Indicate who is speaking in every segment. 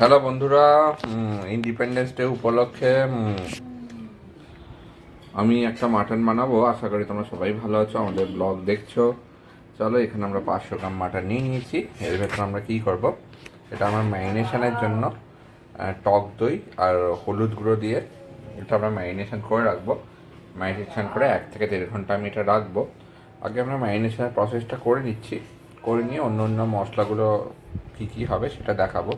Speaker 1: Hello বন্ধুরা independence day উপলক্ষে আমি একটা মাটন বানাবো। আশা করি তোমরা সবাই ভালো আছো, আমাদের ব্লগ দেখছ। চলো, এখানে আমরা পাঁচশো গ্রাম মাটন নিয়ে নিয়েছি। এর ভেতরে আমরা কী করব? এটা আমার ম্যারিনেশনের জন্য টক দই আর হলুদ গুঁড়ো দিয়ে এটা আমরা ম্যারিনেশন করে রাখব। ম্যারিনেশন করে এক থেকে দেড় ঘণ্টা আমি এটা রাখব। আগে আমরা ম্যারিনেশনের প্রসেসটা করে নিচ্ছি। করে নিয়ে অন্য অন্য মশলাগুলো কী কী হবে সেটা দেখাবো।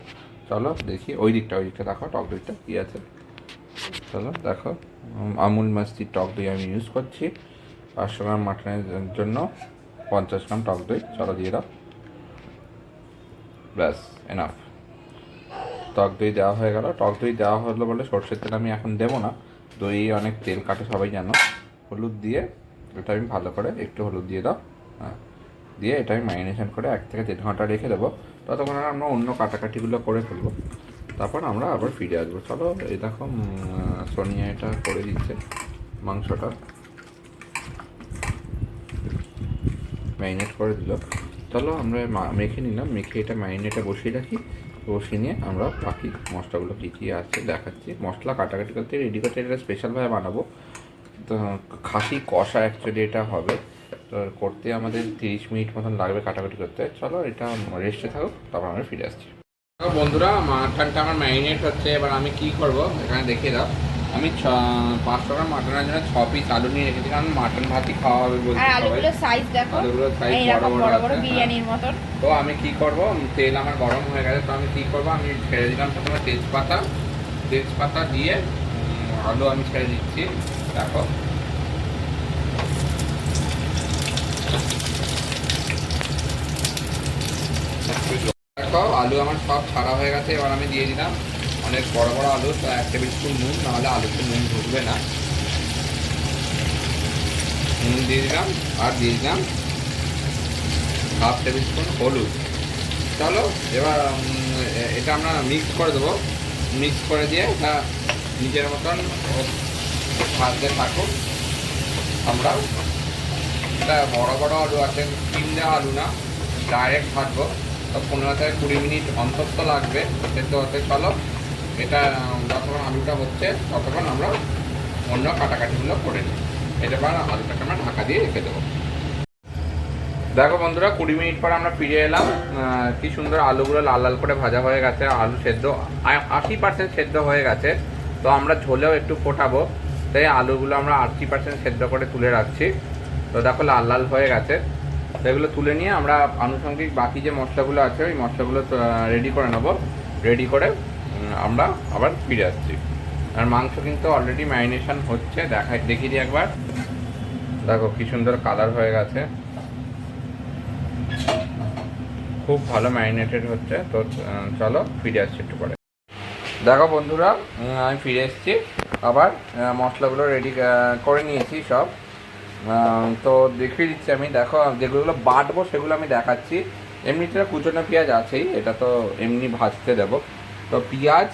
Speaker 1: চলো দেখি, ওই দিকটা ওই দিকটা দেখো, টক দইটা কী আছে? চলো দেখো আমুল মাস্তির টক দই আমি ইউজ করছি। পাঁচশো গ্রাম মাটনের জন্য পঞ্চাশ গ্রাম টক দই, চলো দিয়ে দাও। ব্যাস এনাফ টক দই দেওয়া হয়ে গেল। টক দই দেওয়া হলো বলে সর্ষের তেল আমি এখন দেবো না। দই অনেক তেল কাটে, সবাই জানো। হলুদ দিয়ে এটা আমি ভালো করে একটু হলুদ দিয়ে দাও। হ্যাঁ দিয়ে এটা আমি ম্যারিনেশন করে এক থেকে দেড় ঘণ্টা রেখে দেবো। ততক্ষণ আমরা অন্য কাটাকাটিগুলো করে ফেলব। তারপর আমরা আবার ফিরে আসব। চলো, এই দেখো সোনিয়া এটা করে দিচ্ছে মাংসটা। ম্যারিনেট করে দিল। চলো, আমরা মেখে নিলাম। মেখে এটা ম্যারিনেটে বসিয়ে রাখি। বসিয়ে নিয়ে আমরা বাকি মশলাগুলো কী কী আছে দেখাচ্ছি। মশলা কাটাকাটি করতে রেডি করতে এটা স্পেশালভাবে বানাবো। তো, খাসি কষা অ্যাকচুয়ালি এটা হবে। তো করতে আমাদের তিরিশ মিনিট মতন লাগবে কাটাকাটি করতে। চলো এটা রেস্টে থাকুক তারপর আমরা ফিরে আসছি। বন্ধুরা মাটনটা আমার ম্যারিনেট হচ্ছে এবার আমি কি করব? এখানে দেখিয়ে দাও। আমি ছ পাঁচশো গ্রাম মাটনের জন্য ছ পিস আলু নিয়ে রেখেছি কারণ মাটন ভাতই খাওয়া হবে সবাই।
Speaker 2: আলুগুলোর সাইজ দেখো।
Speaker 1: আলুগুলোর বড় বড়
Speaker 2: বড় বড়
Speaker 1: হ্যাঁ।
Speaker 2: বিরিয়ানির মতন।
Speaker 1: তো আমি কি করব? তেল আমার গরম হয়ে গেছে তো আমি কি করব? আমি ছেড়ে দিলাম প্রথমে তেজপাতা। তেজপাতা দিয়ে আলু আমি ছেড়ে দিচ্ছি। দেখো দেখো আলু আমার সব ছাড়া হয়ে গেছে, এবার আমি দিয়ে দিলাম অনেক বড় বড় আলু, তো এক টেবিল স্পুন নুন, নাহলে আলুতে নুন ঢুকবে না। নুন দিয়ে দিলাম, আর দিয়ে দিলাম হাফ টেবিল স্পুন হলুদ। চলো, এবার এটা আমরা মিক্স করে দেবো। মিক্স করে দিয়ে এটা নিজের মতন ভাজতে থাকুক আমরা এটা বড় বড় আলু আছে দেওয়া আলু না ডাইরেক্ট ভাজবো। তো পনেরো থেকে কুড়ি মিনিট অন্তত লাগবে সেদ্ধ হতে, চলো। এটা যতক্ষণ আলুটা হচ্ছে, ততক্ষণ আমরা অন্য কাটাকাটিগুলো করে নিই। এটা এবার আলুটাকে আমরা ঢাকা দিয়ে রেখে দেবো। দেখো বন্ধুরা, কুড়ি মিনিট পর আমরা ফিরে এলাম। কি সুন্দর আলুগুলো লাল লাল করে ভাজা হয়ে গেছে, আলু সেদ্ধ আশি পার্সেন্ট সেদ্ধ হয়ে গেছে। তো আমরা ঝোলেও একটু ফোটাবো। তাই আলুগুলো আমরা আশি পার্সেন্ট সেদ্ধ করে তুলে রাখছি। তো দেখো লাল লাল হয়ে গেছে। তো এগুলো তুলে নিয়ে আমরা আনুষঙ্গিক বাকি যে মশলাগুলো আছে, ওই মশলাগুলো রেডি করে নেব। রেডি করে আমরা আবার ফিরে আসছি। আর মাংস কিন্তু অলরেডি ম্যারিনেশন হচ্ছে, দেখাই দেখি দিই একবার। দেখো কি সুন্দর কালার হয়ে গেছে। খুব ভালো ম্যারিনেটেড হচ্ছে। তো চলো ফিরে আসছি একটু পরে। দেখো বন্ধুরা আমি ফিরে এসেছি। আবার মশলাগুলো রেডি করে নিয়েছি সব। তো দেখিয়ে দিচ্ছি আমি। দেখো, যেগুলো বাটবো, সেগুলো আমি দেখাচ্ছি। এমনিতে কুচনো পেঁয়াজ আছেই, এটা তো এমনি ভাজতে দেবো। তো পেঁয়াজ,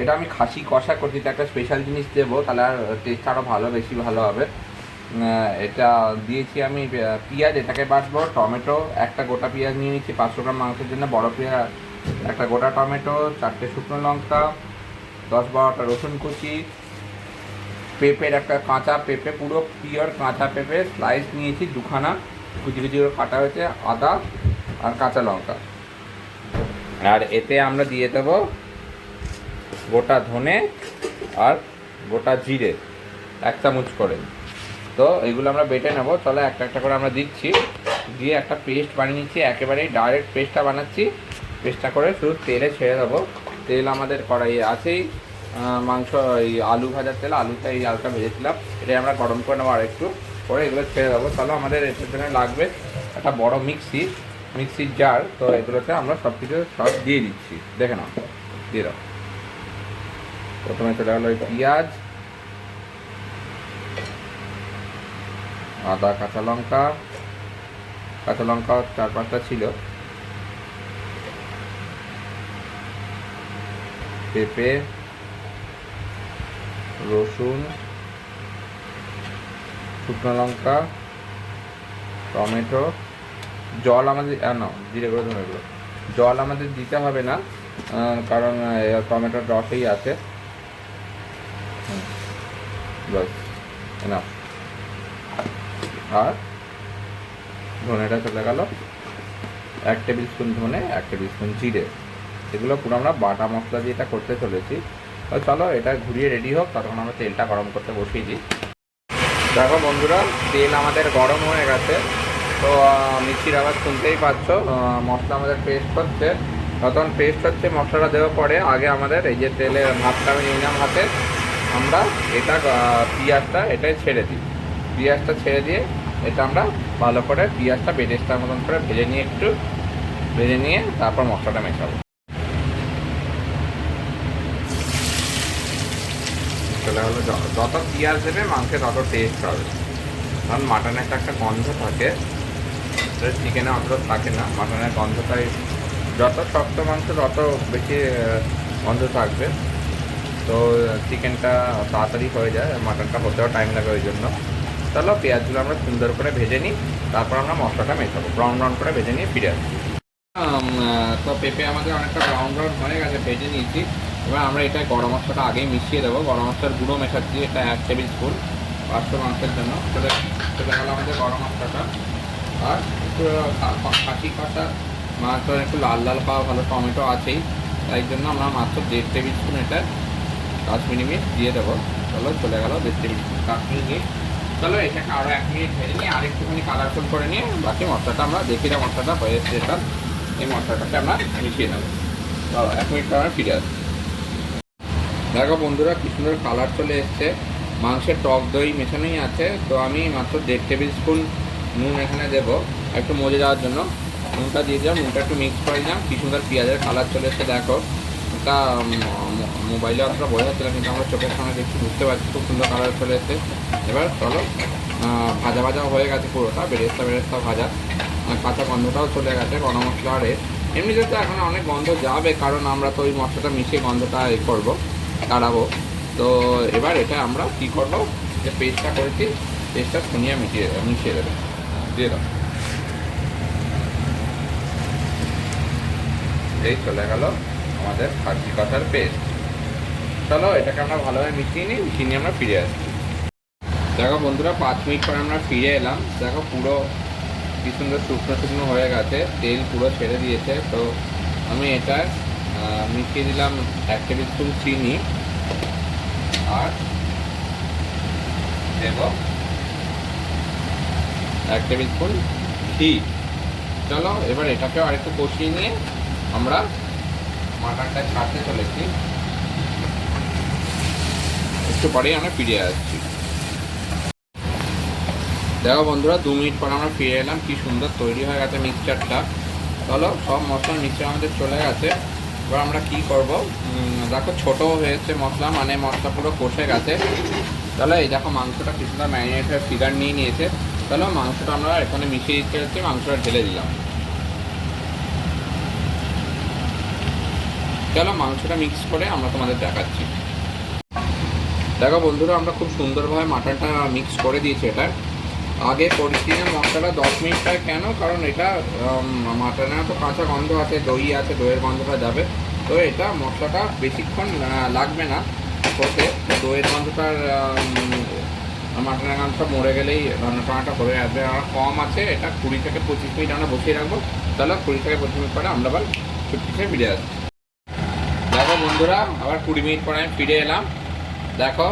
Speaker 1: এটা আমি খাসি কষা করছি একটা স্পেশাল জিনিস দেবো, তাহলে আর টেস্ট আরও ভালো, বেশি ভালো হবে। এটা দিয়েছি আমি পেঁয়াজ, এটাকে বাটবো, টমেটো, একটা গোটা পেঁয়াজ নিয়ে নিচ্ছি, পাঁচশো গ্রাম মাংসের জন্য, বড় পেঁয়াজ, একটা গোটা টমেটো, চারটে শুকনো লঙ্কা, দশ বারোটা রসুন কুচি পেঁপের একটা কাঁচা পেঁপে, পুরো পিওর কাঁচা পেঁপে স্লাইস নিয়েছি দুখানা কুচি কুচি করে কাটা হয়েছে, আদা আর কাঁচা লঙ্কা। আর এতে আমরা দিয়ে দেবো গোটা ধনে আর গোটা জিরে, এক চামচ করে। তো এগুলো আমরা বেটে নেব, চলো একটা একটা করে আমরা দিচ্ছি। দিয়ে একটা পেস্ট বানিয়ে নিচ্ছি, একেবারেই ডাইরেক্ট পেস্টটা বানাচ্ছি। পেস্টটা করে শুধু তেলে ছেড়ে দেবো। তেল আমাদের কড়াইয়ে আছেই। মাংস, এই আলু ভাজার তেল, আলুটা এই হালকা ভেজেছিলাম। এটাই আমরা গরম করে নেব আর একটু করে এগুলো ছেড়ে দেবো। তাহলে আমাদের এটার জন্য লাগবে একটা বড় মিক্সি মিক্সির জার। তো এগুলোতে আমরা সব কিছু সব দিয়ে দিচ্ছি। দেখে নাও, দিয়ে দাও। প্রথমে চলে গেলো পেঁয়াজ, আদা, কাঁচা লঙ্কা। কাঁচা লঙ্কা চার পাঁচটা ছিল। পেঁপে রসুন, শুকনো লঙ্কা, টমেটো, জল আমাদের না, জিরে করে ধরে এগুলো জল আমাদের দিতে হবে না কারণ টমেটোর রসেই আছে। ব্যাস না আর ধনেটা চলে গেল। এক টেবিল স্পুন ধনে, এক টেবিল স্পুন জিরে। এগুলো পুরো আমরা বাটা মশলা দিয়ে এটা করতে চলেছি। চলো এটা ঘুরিয়ে রেডি হোক, ততক্ষণ আমরা তেলটা গরম করতে বসিয়ে দিই। দেখো বন্ধুরা, তেল আমাদের গরম হয়ে গেছে। তো মিক্সির আওয়াজ শুনতেই পাচ্ছ। মশলা আমাদের পেস্ট হচ্ছে। তখন পেস্ট হচ্ছে, মশলাটা দেওয়ার পরে আগে আমাদের এই যে তেলের ভাতটা আমি নিলাম হাতে, আমরা এটা পেঁয়াজটা এটাই ছেড়ে দিই। পেঁয়াজটা ছেড়ে দিয়ে এটা আমরা ভালো করে পেঁয়াজটা বেরেস্তার মতন করে ভেজে নিয়ে একটু, ভেজে নিয়ে তারপর মশলাটা মেশাবো। চলে হলো যত পেঁয়াজ দেবে, মাংসে তত টেস্ট হবে কারণ মাটনে একটা একটা গন্ধ থাকে। চিকেনে অতটা থাকে না। মাটনের গন্ধটাই যত শক্ত মাংস, তত বেশি গন্ধ থাকবে। তো চিকেনটা তাড়াতাড়ি হয়ে যায়। মাটনটা হতেও টাইম লাগে ওই জন্য। চলো, পেঁয়াজগুলো আমরা সুন্দর করে ভেজে নিই। তারপর আমরা মশলাটা মেশাবো। ব্রাউন ব্রাউন করে ভেজে নিয়ে ফিরে আসব। তো পেঁপে আমাদের অনেকটা ব্রাউন ব্রাউন হয়ে গেছে। ভেজে নিয়েছি। এবার আমরা এটা গরম মশলাটা আগেই মিশিয়ে দেবো। গরম মশলার গুঁড়ো মেশাচ্ছি, এটা এক টেবিল স্পুন পাঁচশো মাংসের জন্য। চলে চলে গেল আমাদের গরম মশলাটা। আর একটু খাসি কষা মাছ একটু লাল লাল পাওয়া ভালো, টমেটো আছেই। তাই জন্য আমরা মাত্র দেড় টেবিল স্পুন এটা কাশ্মীরি মিট দিয়ে দেবো। চলো, চলে গেল দেড় টেবিল স্পুন কাশ্মীরি মিট চলো, এটাকে আরও এক মিনিট ভেজে নিয়ে আর একটুখানি কালারফুল করে নিয়ে বাকি মশলাটা আমরা দেখি না মশলাটা হয়ে এসছে এটা এই মশলাটাকে আমরা মিশিয়ে নেব। চলো, এক মিনিট আমরা ফিরে আসব দেখো বন্ধুরা, কি সুন্দর কালার চলে এসছে। মাংসের টক দই মেশানোই আছে। তো আমি মাত্র দেড় টেবিল স্পুন নুন এখানে দেবো। একটু মজে যাওয়ার জন্য। নুনটা দিয়ে দিলাম। নুনটা একটু মিক্স করে দিলাম। কি সুন্দর পেঁয়াজের কালার চলে এসছে, দেখো। এটা মোবাইলে অতটা বোঝা যাচ্ছে না, কিন্তু আমরা চোখের সামনে দেখছি, বুঝতে পারছি খুব সুন্দর কালার চলে এসছে। এবার চলো ভাজা ভাজা হয়ে গেছে পুরোটা। বেরেস্তা বেরেস্তা ভাজা। কাঁচা গন্ধটাও চলে গেছে, গরম মশলা আর। এমনিতে তো এখন অনেক গন্ধ যাবে, কারণ আমরা তো ওই মশলাটা মিশিয়ে গন্ধটা এ করব। তাড়াবো তো এবার এটা আমরা কী করব? যে পেস্টটা করেছি পেস্টটা শুনিয়ে মিশিয়ে মিশিয়ে দেবে। দিয়ে দাও। এই চলে গেল আমাদের খাসি কষার পেস্ট চলো, এটাকে আমরা ভালোভাবে মিশিয়ে নিই, মিশিয়ে নিয়ে আমরা ফিরে আসছি দেখো বন্ধুরা, পাঁচ মিনিট পরে আমরা ফিরে এলাম। দেখো পুরো কি সুন্দর শুকনো শুকনো হয়ে গেছে। তেল পুরো ছেড়ে দিয়েছে। তো আমি এটা মিশিয়ে দিলাম এক টেবিল স্পুন চিনি আর দেব এক টেবিল স্পুন ঘি। চলো, এবার এটাকেও আরেকটু কষিয়ে নিয়ে আমরা মাটনটা ছাড়তে চলেছি। একটু পরেই আমরা ফিরে আসছি। দেখো বন্ধুরা, দু মিনিট পর আমরা ফিরে এলাম। কি সুন্দর তৈরি হয়ে গেছে মিক্সচারটা। চলো, সব মশলা মিক্সচার আমাদের চলে গেছে। এবার আমরা কি করব? দেখো ছোট হয়েছে মশলা মানে মশলা পুরো কষে গেছে। তাহলে এই দেখো মাংসটা কিছুটা ম্যারিনেট হয়ে ফিগার নিয়ে নিয়েছে। তাহলে মাংসটা আমরা এখানে মিশিয়ে দিতে হচ্ছে মাংসটা ঢেলে দিলাম। চলো মাংসটা মিক্স করে আমরা তোমাদের দেখাচ্ছি। দেখো বন্ধুরা, আমরা খুব সুন্দরভাবে মাটনটা মিক্স করে দিয়েছি এটা। আগে পরিচিনের মশলাটা দশ মিনিট হয় কেন? কারণ এটা মাটনের তো কাঁচা গন্ধ আছে, দই আছে, দইয়ের গন্ধটা যাবে। তো এটা মশলাটা বেশিক্ষণ লাগবে না। করতে দইয়ের গন্ধটার মাটনের গন্ধটা মরে গেলেই রান্না টানাটা হয়ে আসবে। আর কম আছে, এটা কুড়ি থেকে পঁচিশ মিনিট আমরা বসিয়ে রাখব। তাহলে কুড়ি থেকে পঁচিশ মিনিট পরে আমরা আবার ছুটি থেকে ফিরে আসব। দেখো বন্ধুরা, আবার কুড়ি মিনিট পরে আমি ফিরে এলাম। দেখো,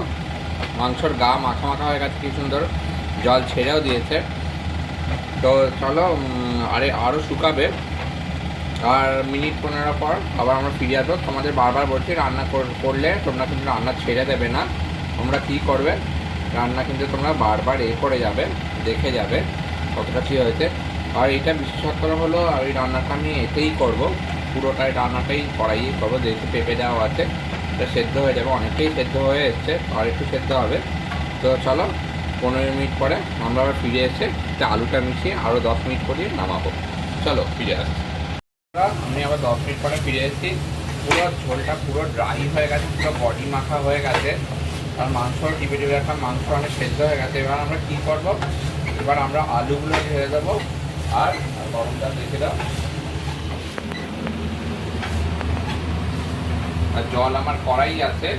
Speaker 1: মাংসর গা মাখা মাখা হয়ে গেছে, কি সুন্দর। জল ছেড়েও দিয়েছে। তো চলো আরে আরও শুকাবে। আর মিনিট পনেরো পর আবার আমরা ফিরে আসব। তোমাদের বারবার বলছি, রান্না করলে তোমরা কিন্তু রান্না ছেড়ে দেবে না। তোমরা কী করবে? রান্না কিন্তু তোমরা বারবার এ করে যাবে, দেখে যাবে কতটা কী হয়েছে। আর এটা বিশেষত্ব হলো, আর এই রান্নাটা আমি এতেই করব। পুরোটাই রান্নাটাই কড়াইয়ে করব, যেহেতু পেঁপে দেওয়া আছে। এটা সেদ্ধ হয়ে যাবে, অনেকটাই সেদ্ধ হয়ে এসছে, আর একটু সেদ্ধ হবে। তো চলো পনেরো মিনিট পরে আমরা আবার ফিরে এসে একটা আলুটা মিশিয়ে আরও দশ মিনিট করিয়ে নামাবো। চলো, ফিরে আসছি আমি আবার দশ মিনিট পরে ফিরে এসেছি। পুরো ঝোলটা পুরো ড্রাই হয়ে গেছে, পুরো বডি মাখা হয়ে গেছে। আর মাংস টিপে টিপে রাখা, মাংস অনেক সেদ্ধ হয়ে গেছে। এবার আমরা কী করব? এবার আমরা আলুগুলো ঢেলে দেবো। আর গরমটা দেখে দাও। আর জল আমার কড়াই আছে।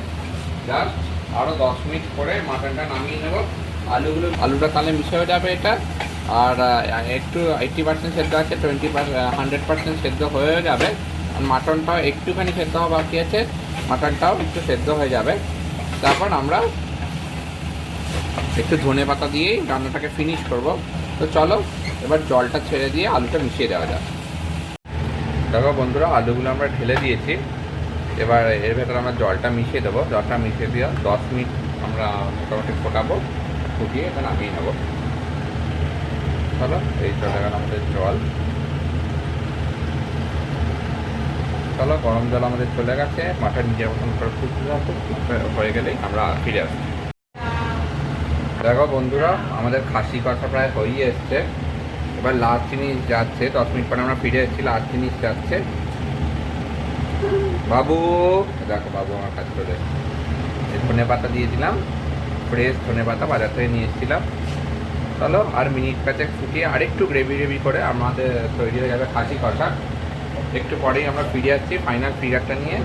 Speaker 1: জাস্ট আরও দশ মিনিট করে মাটনটা নামিয়ে নেব। আলুগুলো আলুটা তাহলে মিশে হয়ে যাবে এটা। আর একটু এইটটি পার্সেন্ট সেদ্ধ আছে টোয়েন্টি হান্ড্রেড পার্সেন্ট সেদ্ধ হয়ে যাবে। আর মাটনটাও একটুখানি সেদ্ধ হওয়া বাকি আছে। মাটনটাও একটু সেদ্ধ হয়ে যাবে। তারপর আমরা একটু ধনে পাতা দিয়েই রান্নাটাকে ফিনিশ করব। তো চলো, এবার জলটা ছেড়ে দিয়ে আলুটা মিশিয়ে দেওয়া যাক। দেখো বন্ধুরা, আলুগুলো আমরা ঢেলে দিয়েছি। এবার এর ভেতরে আমরা জলটা মিশিয়ে দেবো। জলটা মিশিয়ে দিয়ে দশ মিনিট আমরা মোটামুটি ফোটাবো। ফুটিয়ে এটা নামিয়ে নেব। চলো এই চলে গেল আমাদের জল। চলো, গরম জল আমাদের চলে গেছে। মাথার নিজের মতন করে ফুটতে থাকুক হয়ে গেলেই আমরা ফিরে আসব। দেখো বন্ধুরা, আমাদের খাসি কষা প্রায় হয়ে এসছে। এবার লাস্ট জিনিস যাচ্ছে, দশ মিনিট পরে আমরা ফিরে এসেছি লাস্ট জিনিস যাচ্ছে। বাবু, দেখো বাবু আমার কাজ করে ধনে পাতা দিয়ে দিলাম। ফ্রেশ ধনে পাতা বাজার থেকে নিয়ে এসেছিলাম চলো, আর মিনিট প্যাচেক ফুটিয়ে আরেকটু গ্রেভি গ্রেভি করে আমাদের তৈরি হয়ে যাবে খাসি কষা। একটু পরেই আমরা ফিরে যাচ্ছি ফাইনাল ফিগারটা নিয়ে।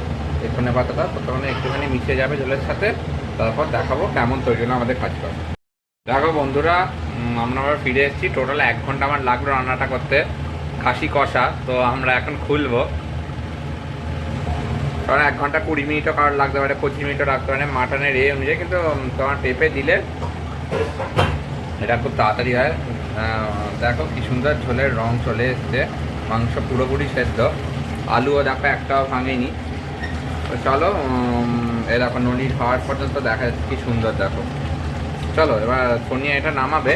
Speaker 1: এই ধনে পাতাটা ততক্ষণে একটুখানি মিশে যাবে জলের সাথে। তারপর দেখাবো কেমন তৈরি হলো আমাদের খাসি কষা। দেখো বন্ধুরা আমরা আবার ফিরে এসেছি। টোটাল এক ঘণ্টা আমার লাগল রান্নাটা করতে। খাসি কষা, তো আমরা এখন খুলবো। কারণ এক ঘণ্টা কুড়ি মিনিটও কারোর লাগতে পারে পঁচিশ মিনিটও রাখতে পারে মাটনের এ অনুযায়ী কিন্তু তোমার পেঁপে দিলে এটা খুব তাড়াতাড়ি হয়। দেখো কি সুন্দর ঝোলের রং চলে এসছে। মাংস পুরোপুরি সেদ্ধ। আলুও দেখো একটাও ভাঙেনি। তো চলো উম, এ দেখো ননির হওয়ার পর্যন্ত দেখা যাচ্ছে কি সুন্দর দেখো। চলো এবার সোনিয়া এটা নামাবে।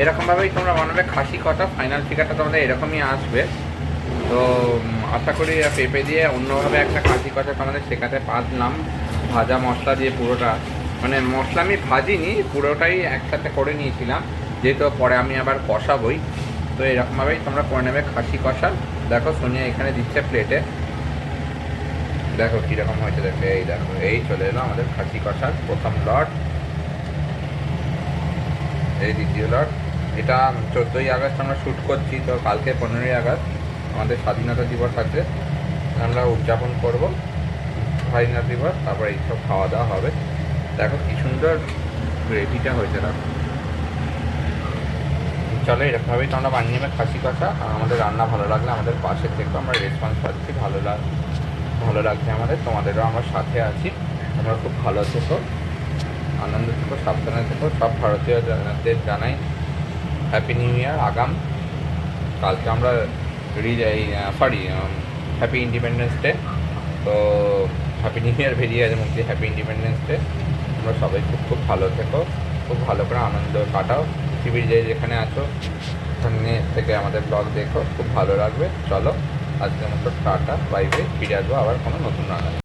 Speaker 1: এরকমভাবেই তোমরা বানাবে। খাসি কটা ফাইনাল ফিগারটা তোমাদের এরকমই আসবে। তো আশা করি পেঁপে দিয়ে অন্যভাবে একটা খাসি কষা তোমাদের শেখাতে পারলাম। ভাজা মশলা দিয়ে পুরোটা। মানে মশলা আমি ভাজিনি, পুরোটাই একসাথে করে নিয়েছিলাম। যেহেতু পরে আমি আবার কষাবই। তো এরকমভাবেই তোমরা করে নেবে খাসি কষা। দেখো সোনিয়া এখানে দিচ্ছে প্লেটে। দেখো কীরকম হয়েছে দেখো এই দেখো, এই চলে এলো আমাদের খাসি কষার প্রথম লট। এই দ্বিতীয় লট। এটা চোদ্দোই আগস্ট আমরা শ্যুট করছি, তো কালকে পনেরোই আগস্ট। আমাদের স্বাধীনতা দিবস আছে, আমরা উদযাপন করব, স্বাধীনতা দিবস, তারপর এইসব খাওয়া দাওয়া হবে। দেখো কি সুন্দর গ্রেভিটা হয়েছে দেখো চলো এরকমভাবেই তো আমরা বানিয়ে নেবে খাসি কষা আমাদের রান্না ভালো লাগলে আমাদের পাশে থেকে আমরা রেসপন্স পাচ্ছি, ভালো লাগ, ভালো লাগছে আমাদের, তোমাদেরও আমরা সাথে আছি, তোমরা খুব ভালো থেকো, আনন্দ থেকো, সাবধানে থেকো, সব ভারতীয় জানাদের জানাই হ্যাপি নিউ ইয়ার আগাম। কালকে আমরা সরি হ্যাপি ইন্ডিপেন্ডেন্স ডে তো হ্যাপি নিউ ইয়ার বেরিয়ে আছে মুক্তি হ্যাপি ইন্ডিপেন্ডেন্স ডে তোমরা সবাই খুব খুব ভালো থেকো, খুব ভালো করে আনন্দ কাটাও। পৃথিবীর যে যেখানে আছো সেখানে থেকে আমাদের ব্লগ দেখো, খুব ভালো লাগবে। চলো, আজকের মতো টাটা বাই বাই ফিরে আসব আবার কোনো নতুন রান্না।